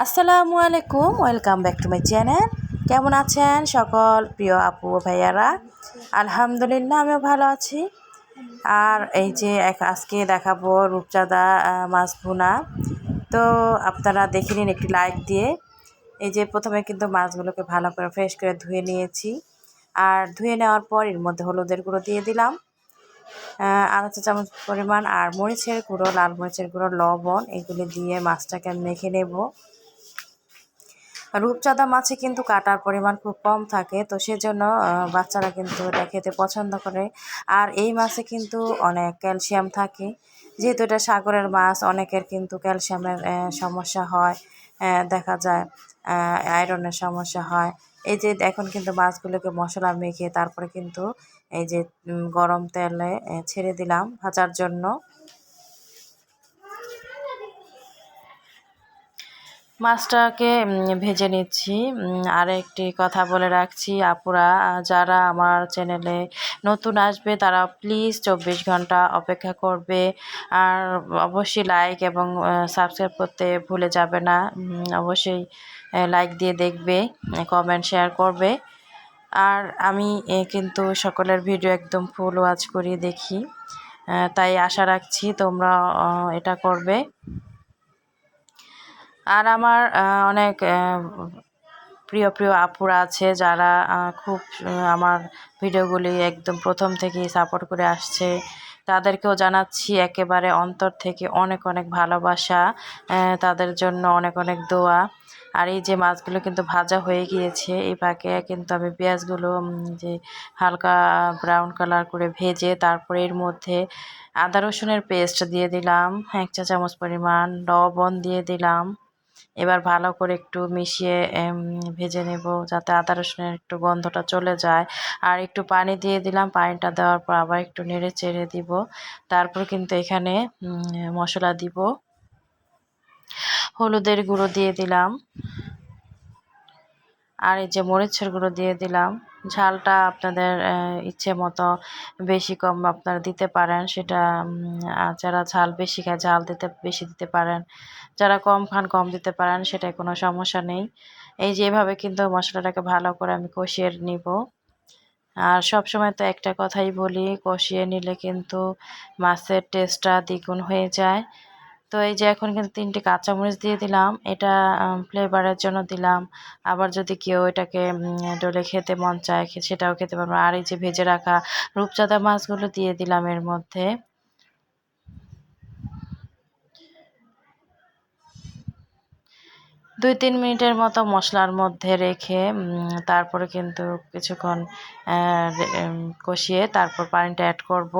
আসসালামু আলাইকুম, welcome back to my channel. কেমন আছেন সকল প্রিয় আপু ভাইয়ারা? আলহামদুলিল্লাহ, আমিও ভালো আছি। আর এই যে আজকে দেখাবো রূপচাঁদা মাছ ভুনা। তো আপনারা দেখে নিন একটি লাইক দিয়ে। এই যে প্রথমে কিন্তু মাছগুলোকে ভালো করে ফ্রেশ করে ধুয়ে নিয়েছি। আর ধুয়ে নেওয়ার পর এর মধ্যে হলুদের গুঁড়ো দিয়ে দিলাম। আধা চা চামচ পরিমাণ আর মরিচের গুঁড়ো, লাল মরিচের গুঁড়ো, লবণ, এগুলি দিয়ে মাছটাকে মেখে নেব। রূপচাঁদা মাছে কিন্তু কাটার পরিমাণ খুব কম থাকে, তো সেজন্য বাচ্চারা কিন্তু এটা খেতে পছন্দ করে। আর এই মাছে কিন্তু অনেক ক্যালসিয়াম থাকে। যেহেতু এটা সাগরের মাছ, অনেকের কিন্তু ক্যালসিয়ামের সমস্যা হয় দেখা যায় আয়রনের সমস্যা হয়। এই যে এখন কিন্তু মাছগুলোকে মশলা মেখে তারপরে কিন্তু এই যে গরম তেলে ছেড়ে দিলাম ভাজার জন্য। মাছটাকে ভেজে নিচ্ছি। আর একটি কথা বলে রাখছি, আপুরা, যারা আমার চ্যানেলে নতুন আসবে, তারা প্লিজ চব্বিশ ঘণ্টা অপেক্ষা করবে। আর অবশ্যই লাইক এবং সাবস্ক্রাইব করতে ভুলে যাবে না। অবশ্যই লাইক দিয়ে দেখবে কমেন্ট শেয়ার করবে। আর আমি কিন্তু সকলের ভিডিও একদম ফুল ওয়াচ করি দেখি। তাই আশা রাখছি তোমরা এটা করবে। আর আমার অনেক প্রিয় প্রিয় আপুরা আছে যারা খুব আমার ভিডিওগুলি একদম প্রথম থেকেই সাপোর্ট করে আসছে। তাদেরকেও জানাচ্ছি একেবারে অন্তর থেকে অনেক অনেক ভালোবাসা তাদের জন্য অনেক অনেক দোয়া। আর এই যে মাছগুলো কিন্তু ভাজা হয়ে গিয়েছে, এই পাকে কিন্তু আমি পেঁয়াজগুলো যে হালকা ব্রাউন কালার করে ভেজে তারপরে এর মধ্যে আদা রসুনের পেস্ট দিয়ে দিলাম, এক চা চামচ পরিমাণ লবণ দিয়ে দিলাম। এবার ভালো করে একটু মিশিয়ে ভেজে নেব যাতে আদা রসুনের একটু গন্ধটা চলে যায়। আর একটু পানি দিয়ে দিলাম, পানিটা দেওয়ার পর আবার একটু নেড়ে চেড়ে দিব। তারপর কিন্তু এখানে মশলা দিব। হলুদের গুঁড়ো দিয়ে দিলাম। আর এই যে মরিচের গুঁড়ো দিয়ে দিলাম। ঝালটা আপনাদের ইচ্ছে মতো বেশি কম আপনারা দিতে পারেন। সেটা যারা ঝাল বেশি খায়, ঝাল দিতে, বেশি দিতে পারেন। যারা কম খান, কম দিতে পারেন, সেটাই কোনো সমস্যা নেই। এই যে এভাবে কিন্তু মশলাটাকে ভালো করে আমি কষিয়ে নিব। আর সব সময় তো একটা কথাই বলি, কষিয়ে নিলে কিন্তু মাছের টেস্টটা দ্বিগুণ হয়ে যায়। তো এই যে এখন কিন্তু তিনটে কাঁচামরিচ দিয়ে দিলাম, এটা ফ্লেভারের জন্য দিলাম। আবার যদি কেউ এটাকে ডলে খেতে মন চায় সেটাও খেতে পারব। আর এই যে ভেজে রাখা রূপচাঁদা মাছগুলো দিয়ে দিলাম এর মধ্যে। দুই তিন মিনিটের মতো মশলার মধ্যে রেখে তারপরে কিন্তু কিছুক্ষণ কষিয়ে তারপর পানিটা অ্যাড করব।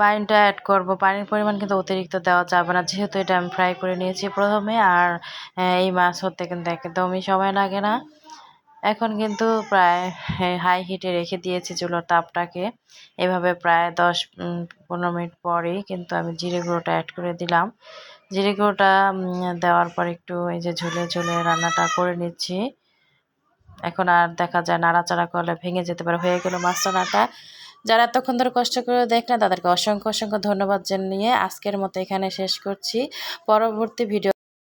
পানিটা অ্যাড করব। পানির পরিমাণ কিন্তু অতিরিক্ত দেওয়া যাবে না। যেহেতু এটা আমি ফ্রাই করে নিয়েছি প্রথমে, আর এই মাছ হতে কিন্তু একদমই সময় লাগে না। এখন কিন্তু প্রায় হাই হিটে রেখে দিয়েছি চুলোর তাপটাকে। এভাবে প্রায় দশ পনেরো মিনিট পরেই কিন্তু আমি জিরে গুঁড়োটা অ্যাড করে দিলাম। জিরে গুঁড়োটা দেওয়ার পর একটু এই যে ঝুলে ঝুলে রান্নাটা করে নিচ্ছি। এখন আর দেখা যায় নাড়াচাড়া করলে ভেঙে যেতে পারে। হয়ে গেল মাছ রান্নাটা। যারা এতক্ষণ ধরে কষ্ট করে দেখলেন তাদেরকে অসংখ্য অসংখ্য ধন্যবাদ জানিয়ে আজকের মতো এখানে শেষ করছি। পরবর্তী ভিডিও